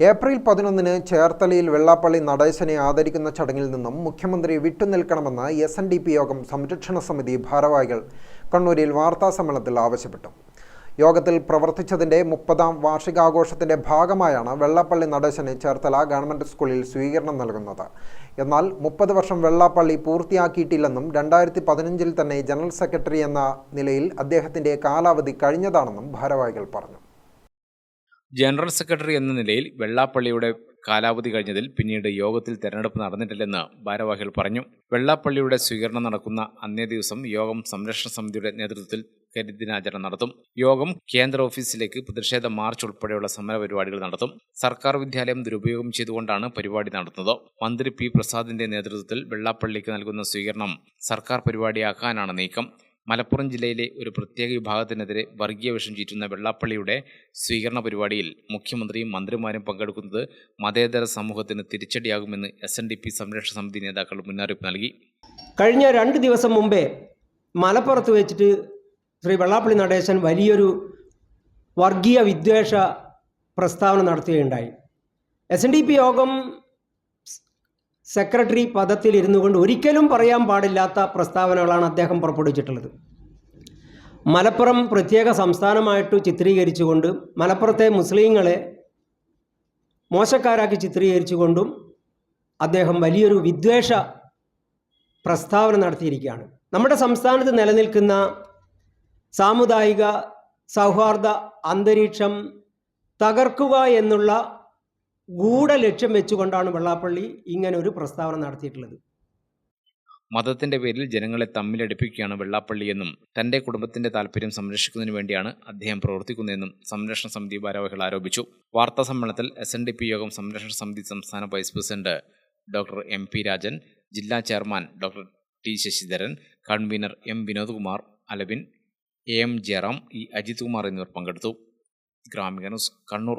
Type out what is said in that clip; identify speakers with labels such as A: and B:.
A: April പതിനൊന്നിന് ചേർത്തലയിൽ വെള്ളാപ്പള്ളി നടേശനെ ആദരിക്കുന്ന ചടങ്ങിൽ നിന്നും മുഖ്യമന്ത്രി വിട്ടുനിൽക്കണമെന്ന് എസ് എൻ ഡി പി യോഗം സംരക്ഷണ സമിതി ഭാരവാഹികൾ കണ്ണൂരിൽ വാർത്താസമ്മേളനത്തിൽ ആവശ്യപ്പെട്ടു. യോഗത്തിൽ പ്രവർത്തിച്ചതിന്റെ മുപ്പതാം വാർഷികാഘോഷത്തിന്റെ ഭാഗമായാണ് വെള്ളാപ്പള്ളി നടേശന് ചേർത്തല ഗവൺമെന്റ് സ്കൂളിൽ സ്വീകരണം നൽകുന്നത്. എന്നാൽ മുപ്പത് വർഷം വെള്ളാപ്പള്ളി പൂർത്തിയാക്കിയിട്ടില്ലെന്നും രണ്ടായിരത്തി പതിനഞ്ചിൽ തന്നെ ജനറൽ സെക്രട്ടറി എന്ന നിലയിൽ അദ്ദേഹത്തിന്റെ കാലാവധി കഴിഞ്ഞതാണെന്നും ഭാരവാഹികൾ പറഞ്ഞു.
B: ജനറൽ സെക്രട്ടറി എന്ന നിലയിൽ വെള്ളാപ്പള്ളിയുടെ കാലാവധി കഴിഞ്ഞതിൽ പിന്നീട് യോഗത്തിൽ തെരഞ്ഞെടുപ്പ് നടന്നിട്ടില്ലെന്ന് ഭാരവാഹികൾ പറഞ്ഞു. വെള്ളാപ്പള്ളിയുടെ സ്വീകരണം നടക്കുന്ന അന്നേ ദിവസം യോഗം സംരക്ഷണ സമിതിയുടെ നേതൃത്വത്തിൽ കരിദിനാചരണം നടത്തും. യോഗം കേന്ദ്ര ഓഫീസിലേക്ക് പ്രതിഷേധ മാർച്ച് ഉൾപ്പെടെയുള്ള സമര പരിപാടികൾ നടത്തും. സർക്കാർ വിദ്യാലയം ദുരുപയോഗം ചെയ്തുകൊണ്ടാണ് പരിപാടി നടത്തുന്നത്. മന്ത്രി പി പ്രസാദിന്റെ നേതൃത്വത്തിൽ വെള്ളാപ്പള്ളിക്ക് നൽകുന്ന സ്വീകരണം സർക്കാർ പരിപാടിയാക്കാനാണ് നീക്കം. മലപ്പുറം ജില്ലയിലെ ഒരു പ്രത്യേക വിഭാഗത്തിനെതിരെ വർഗീയ വിഷം ചീറ്റുന്ന വെള്ളാപ്പള്ളിയുടെ സ്വീകരണ പരിപാടിയിൽ മുഖ്യമന്ത്രിയും മന്ത്രിമാരും പങ്കെടുക്കുന്നത് മതേതര സമൂഹത്തിന് തിരിച്ചടിയാകുമെന്ന് എസ് എൻ ഡി പി സംരക്ഷണ സമിതി നേതാക്കൾ മുന്നറിയിപ്പ് നൽകി.
C: കഴിഞ്ഞ രണ്ട് ദിവസം മുമ്പേ മലപ്പുറത്ത് വെച്ചിട്ട് ശ്രീ വെള്ളാപ്പള്ളി നടേശൻ വലിയൊരു വർഗീയ വിദ്വേഷ പ്രസ്താവന നടത്തുകയുണ്ടായി. എസ് എൻ ഡി പി യോഗം സെക്രട്ടറി പദത്തിൽ ഇരുന്നു കൊണ്ട് ഒരിക്കലും പറയാൻ പാടില്ലാത്ത പ്രസ്താവനകളാണ് അദ്ദേഹം പുറപ്പെടുവിച്ചിട്ടുള്ളത്. മലപ്പുറം പ്രത്യേക സംസ്ഥാനമായിട്ട് ചിത്രീകരിച്ചുകൊണ്ട് മലപ്പുറത്തെ മുസ്ലിങ്ങളെ മോശക്കാരാക്കി ചിത്രീകരിച്ചുകൊണ്ടും അദ്ദേഹം വലിയൊരു വിദ്വേഷ പ്രസ്താവന നടത്തിയിരിക്കുകയാണ്. നമ്മുടെ സംസ്ഥാനത്ത് നിലനിൽക്കുന്ന സാമുദായിക സൗഹാർദ്ദ അന്തരീക്ഷം തകർക്കുക എന്നുള്ള ഗൂഢലക്ഷ്യം വെച്ചുകൊണ്ടാണ് വെള്ളാപ്പള്ളി ഇങ്ങനെ ഒരു പ്രസ്താവന നടത്തിയിട്ടുള്ളത്.
B: മതത്തിന്റെ പേരിൽ ജനങ്ങളെ തമ്മിലടിപ്പിക്കുകയാണ് വെള്ളാപ്പള്ളിയെന്നും തന്റെ കുടുംബത്തിന്റെ താല്പര്യം സംരക്ഷിക്കുന്നതിന് വേണ്ടിയാണ് അദ്ദേഹം പ്രവർത്തിക്കുന്നതെന്നും സംരക്ഷണ സമിതി ഭാരവാഹികൾ ആരോപിച്ചു. വാർത്താ സമ്മേളനത്തിൽ എസ് എൻ ഡി പി യോഗം സംരക്ഷണ സമിതി സംസ്ഥാന vice president doctor M P Rajan ജില്ലാ chairman doctor T Sasidharan convener M Vinodkumar അലവിൻ A M Jayaram E Ajith Kumar എന്നിവർ പങ്കെടുത്തു. ഗ്രാമിക ന്യൂസ് കണ്ണൂർ.